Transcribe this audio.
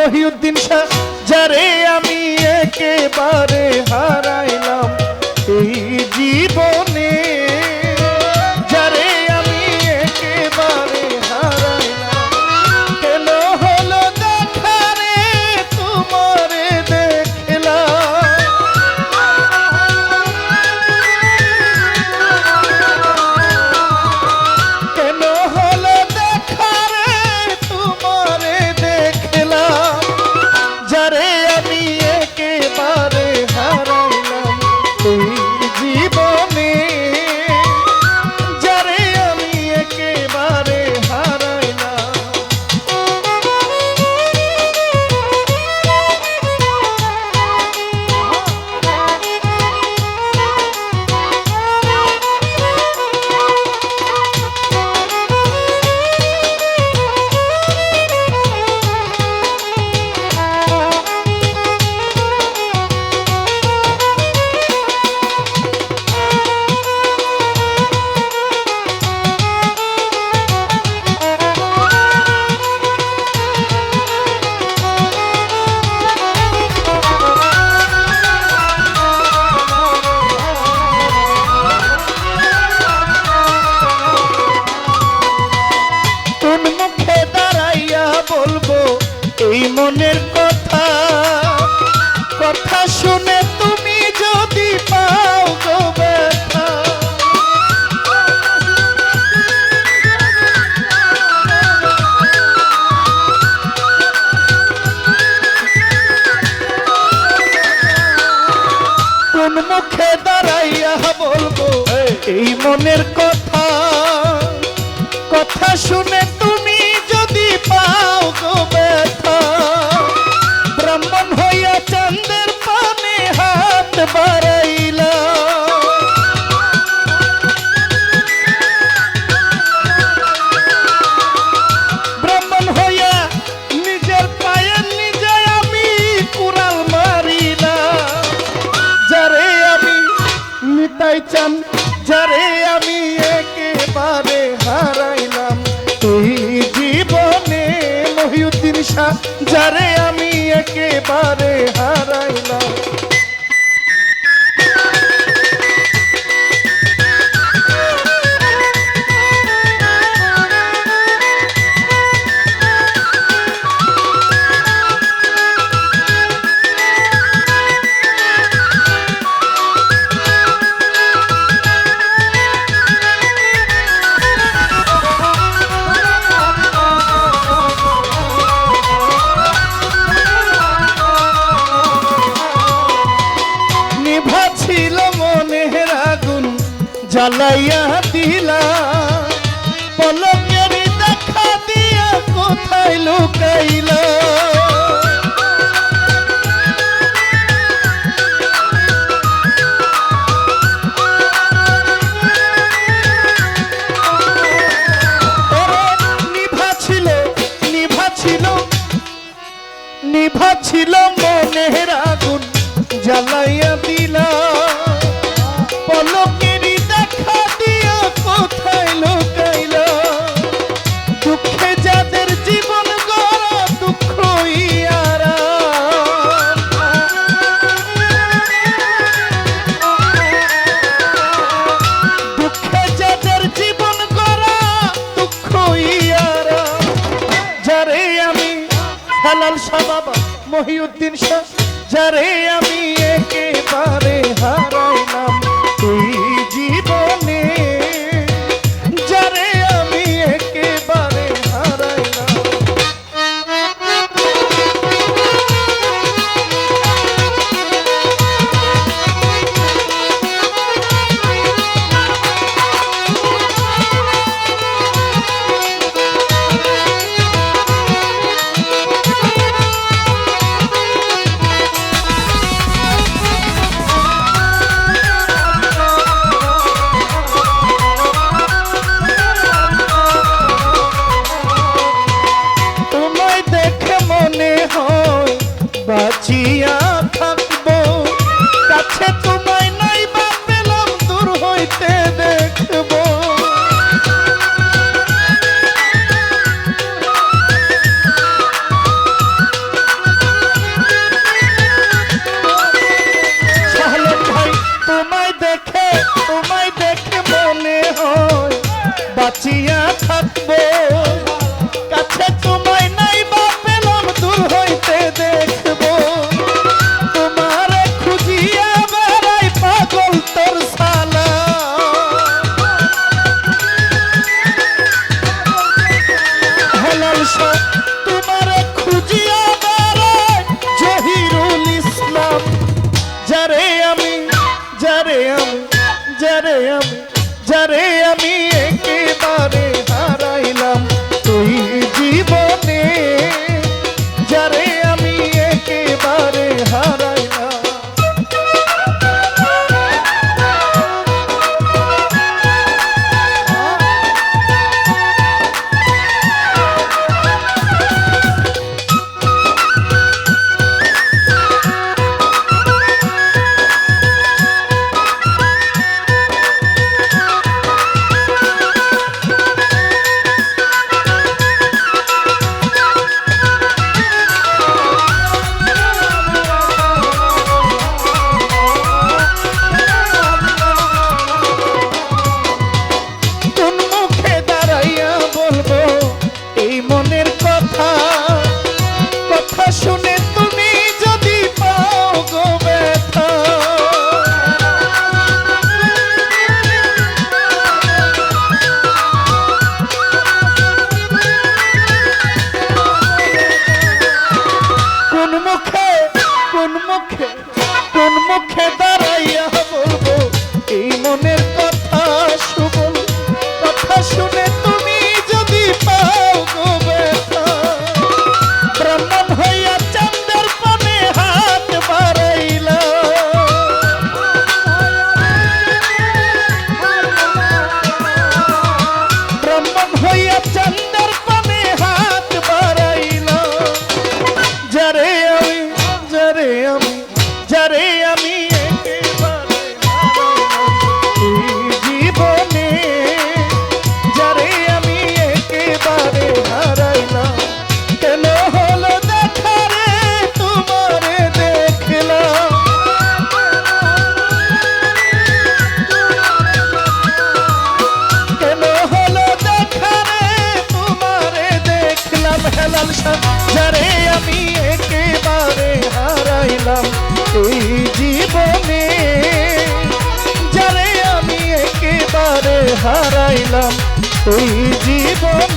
মহিউদ্দিন শাহ যারে আমি একেবারে হারা পেলাম যারে আমি একেবারে হারাইলাম। তুই জীবনে মহিউদ্দিন শাহ যারে আমি একেবারে হার ফালাইয়া দিলা। পলকের দেখা দিয়া কোথায় লুকাইলা? ছিল মনের আগুন জ্বালাই এই জীবনে